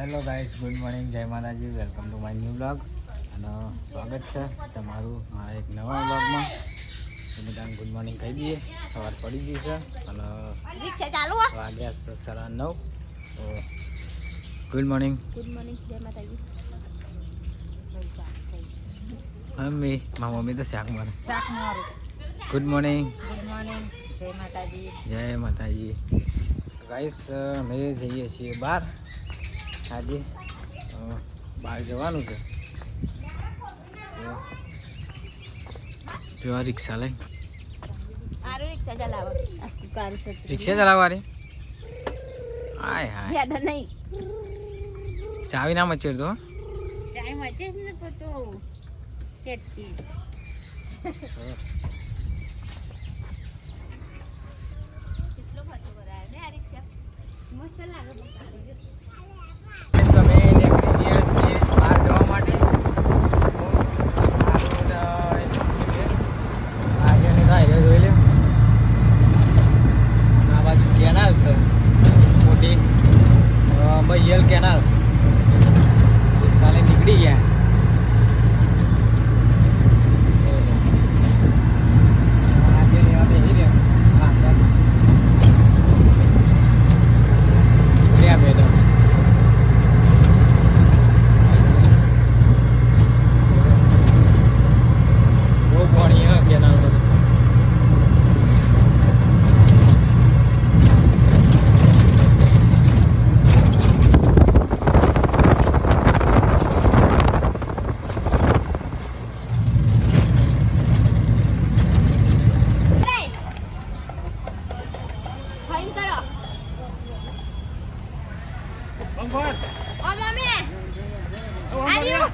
Hello guys good morning જય માતાજી welcome to my new blog અને સ્વાગત છે તમારું મારા એક નવા બ્લોગમાં તો બધાને ગુડ મોર્નિંગ કહી દઈએ સવાર પડી ગઈ છે અને વાગ્યા છે સાડા નવ. તો ગુડ મોર્નિંગ. ગુડ મોર્નિંગ જય માતાજી. મમ્મી મારા મમ્મી તો શાક મારે. શાક મારું. Good morning. ગુડ મોર્નિંગ જય માતાજી. જય માતાજી. ગાઈસ અમે જઈએ છીએ બહાર. આજે બહાર જવાનું છે. જો આ રિક્ષા લઈ. રિક્ષા ચલાવવા રે હાય. હાય નહીં. ચાવી ના મચેડ તો મસ્ત હશે જ ને તો ટેક્સી કેટલો ખર્ચો કરાયો ને આ રિક્ષા મસ્ત લાગે પણ સારી છે. અમે નીકળી ગયા છીએ બહાર જવા માટે જોઈ લે આ બાજુ કેનાલ છે મોટી બૈયલ કેનાલ સાલે નીકળી ગયા આજે લેવા બેસી રહ્યા પાછળ ત્યાં બેઠો બહુ પાણી હા કેનાલમાં તો. ફાઈન કરો ઓ મમ્મી આર્યો અમને કહે આનંદ હોય જાય દી આવા દે આવા દે હવે આ તો પાછું જાય ઓ મમ્મી ફેવા કેવા કેવા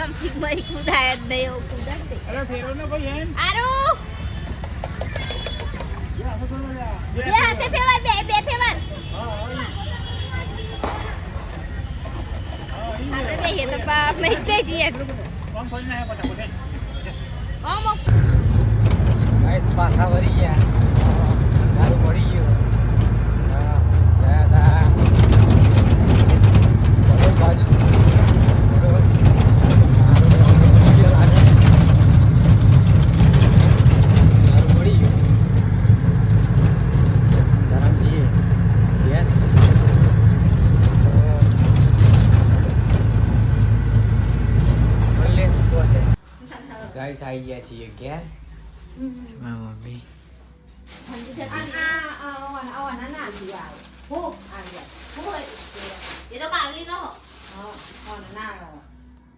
ભરી ભાઈ કુદાય જ નહીં એવું કુદાય ભાઈ એમ? આરો! બે હાથે ફેવર બે બે ફેવર આપણે બેહીએ તો પા મેં બે જઈએ. ઓમો ગાઈસ પાસા વરી ગયા. દારૂ પડી ગયો હા, ગયા તા. બરોબર બાજુ. બરોબર. દારૂ મળી ગયો લાગે. દારૂ મળી ગયો. ધરમજી, ઘેર. તો મળી લે, તો છે. ગાઈસ આવી ગયા છીએ ઘેર મારા મમ્મી એ તો કામલી નો હો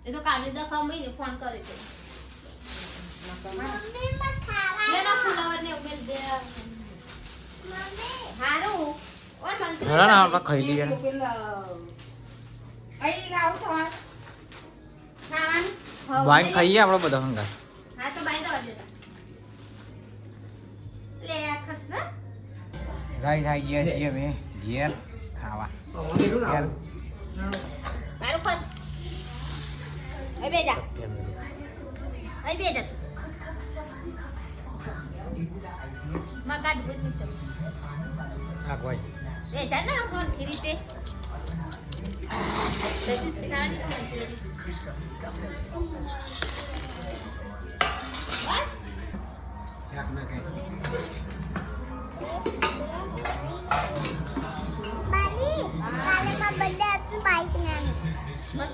એ તો કામલી તો ખમી ને ફોન કરે છે લેનો ફુલાવર ને ઉમેલ દે હારું ઓર મંત્રી હેડા ના તો બાઈ દવા થઈ ગયા છીએ અમે ઘેર ખાવા. ઘેર. મારું ખસ. અહીં બે જા. અહીં માં કાઢ બધું તો. આ કોઈ. બે જા ને ફોન ખીરી તે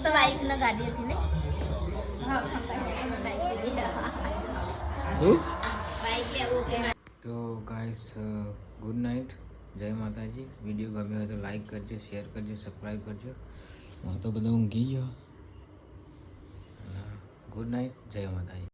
મસ્ત બાઈક ના ગાડી હતી ને હા બાઈક બાઈક લેવું કે તો ગાઈસ ગુડ નાઇટ જય માતાજી વીડિયો ગમ્યો હોય તો લાઈક કરજો શેર કરજો સબસ્ક્રાઈબ કરજો હું તો બધો ઊંઘી ગયો ગુડ નાઇટ જય માતાજી